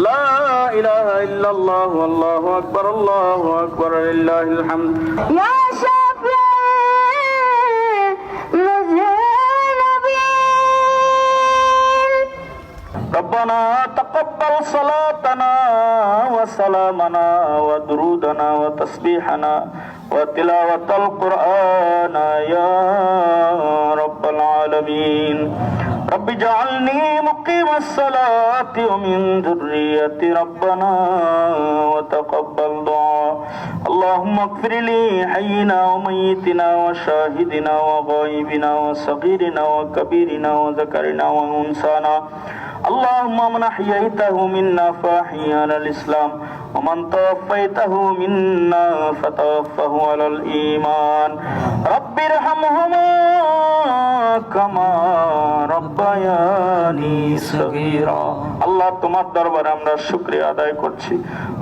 لا إله إلا الله والله أكبر الله أكبر لله الحمد. يا شافعي ربنا تقبل صلاتنا وسلامنا ودرودنا وتسبيحنا وتلاوة القرآن يا رب العالمين. رب اجعلني مقيم الصلاة ومن ذرية ربنا وتقبل دعاء اللهم اغفر لي حينا وميتنا وشاهدنا وغائبنا وصغيرنا وكبيرنا وذكرنا وأنسانا اللهم من أحييته منا فأحيي على الإسلام ومن توفيته منا فتوفه على الإيمان رب ارحمهما كما ربياني صغيرا আল্লাহ, তোমার দরবারে আমরা শুক্রিয়া আদায় করছি।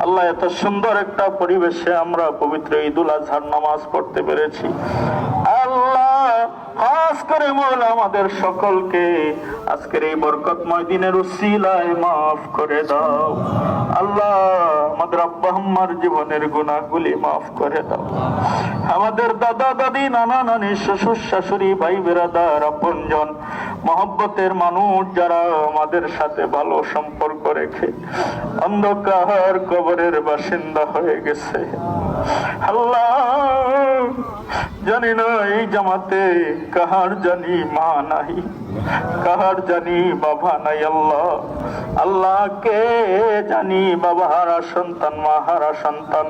আল্লাহ, এত সুন্দর একটা পরিবেশে আমরা পবিত্র ঈদুল আজহার নামাজ পড়তে পেরেছি। আল্লাহ, খাস করে মৌলা আমাদের সকলকে আজকের এই বরকতময় দিনের উসিলায় মাফ করে দাও। আল্লাহ জীবনের গুণাগুলি মাফ করে দাও। আমাদের দাদা, দাদি, নানা, নানি, শ্বশুর, শাশুড়ি, ভাই, বেরাদার, আপনজন, মহব্বতের মানুষ যারা আমাদের সাথে ভালো সম্পর্ক রেখে অন্ধকার কবরের বাসিন্দা হয়ে গেছে। আল্লাহ জানি না এই জামাতে, কাহার জানি মা নাই, কাহার জানি বাবা নাই আল্লাহ। আল্লাহ কে জানি বাবা হারা সন্তান, মা হারা সন্তান।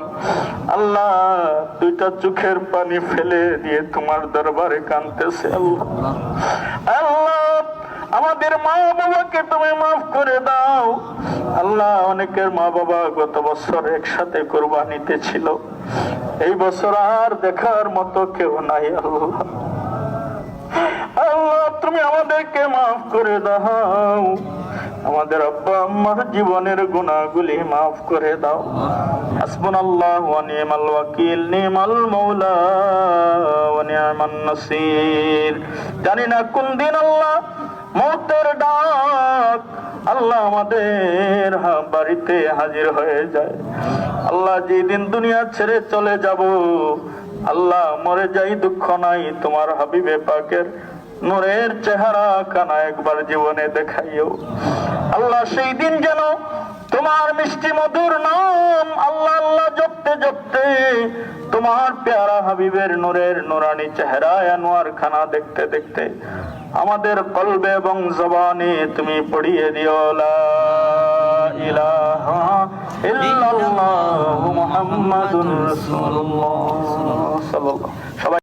আল্লাহ দুইটা চোখের পানি ফেলে দিয়ে তোমার দরবারে কানতেছে আল্লাহ আল্লাহ। আমাদের মা বাবাকে তুমি মাফ করে দাও। আল্লাহ অনেকের মা বাবা গত বছর একসাথে কোরবানিতে ছিল। এই বছর আর দেখার মতো কেউ নাই আল্লাহ। আল্লাহ, তুমি আমাদেরকে মাফ করে দাও। আমাদের আব্বা আম্মার জীবনের গুণাগুলি মাফ করে দাও। হাসবুন আল্লাহ নি'মাল ওয়াকিল নি'মাল নি'মান জানি না কোন দিন আল্লাহ মৌতের ডাক আল্লাহ আমাদের বাড়িতে হাজির হয়ে যায়। আল্লাহ যেদিন দুনিয়া ছেড়ে চলে যাব, আল্লাহ মরে যাই দুঃখ নাই, তোমার হাবিবে পাকের নূরের চেহারা কানা একবার জীবনে দেখাইও। আল্লাহ সেই দিন যেন তোমার মিষ্টি মধুর নাম আল্লাহ আল্লাহ জপতে জপতে তোমার পেয়ারা হাবিবের নূরের নুরানি চেহারা আনোয়ার খানা দেখতে দেখতে আমাদের কলবে এবং জবানে তুমি পড়িয়ে দিও ইলাহা ইল্লাল্লাহু মুহাম্মাদুর রাসূলুল্লাহ। সবাই